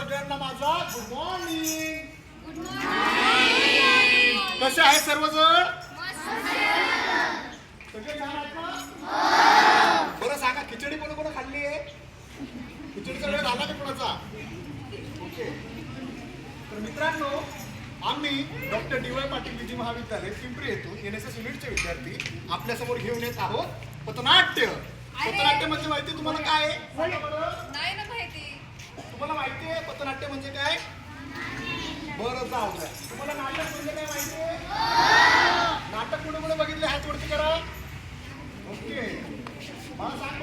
सगळ्यांना माझा good morning कसे आहेत सर्वजण बरं सांगा खिचडी कोण कोण खाल्ली आहे? खिचडीचा वेळ झाला का कोणाचा? ओके. तर मित्रांनो आम्ही डॉक्टर डी पाटील विजी महाविद्यालय पिंपरी येथून एन एस एस युनिटचे विद्यार्थी आपल्यासमोर घेऊन येत आहोत. पथनाट्य. पथनाट्य म्हणजे माहिती तुम्हाला काय आहे? तुम्हाला माहिती आहे पथनाट्य म्हणजे काय? बरं चाललंय तुम्हाला नाटक म्हणजे काय माहिती आहे? नाटक कुठे कुठे बघितलं ह्याच वरती करा. ओके. मला सांग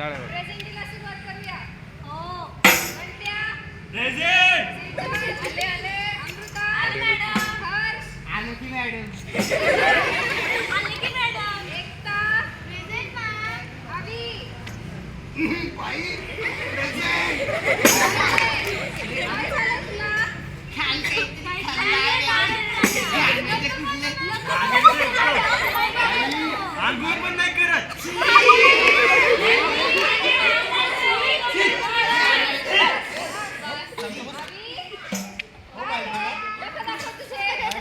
प्रेझेंट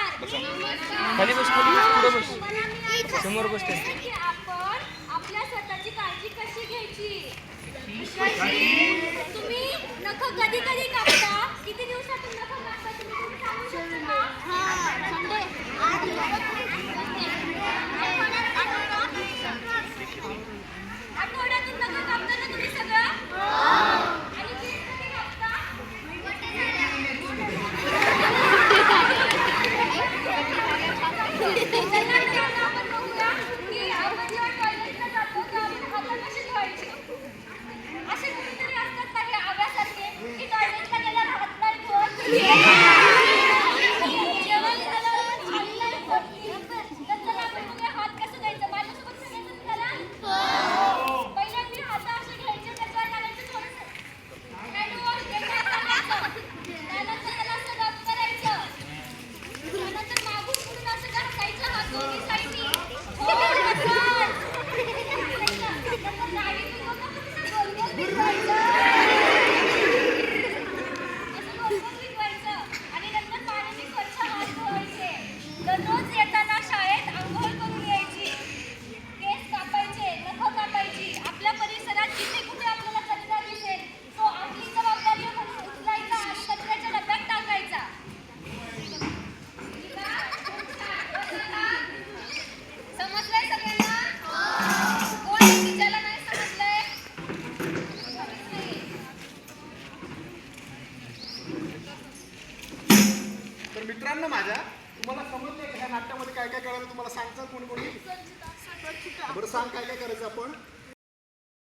खाली बस खाली बस. समोर बस आपण आपल्या स्वतःची काळजी कशी घ्यायची? तुम्ही नख कधी कधी कापता? किती दिवसातून नख कापता? तुम्ही सांगू शकता मित्रांनो माझ्या. तुम्हाला समजलं का ह्या नाट्यामध्ये काय काय करायचं? तुम्हाला सांगतात कोणी कोणी? बरं सांग काय काय करायचं आपण?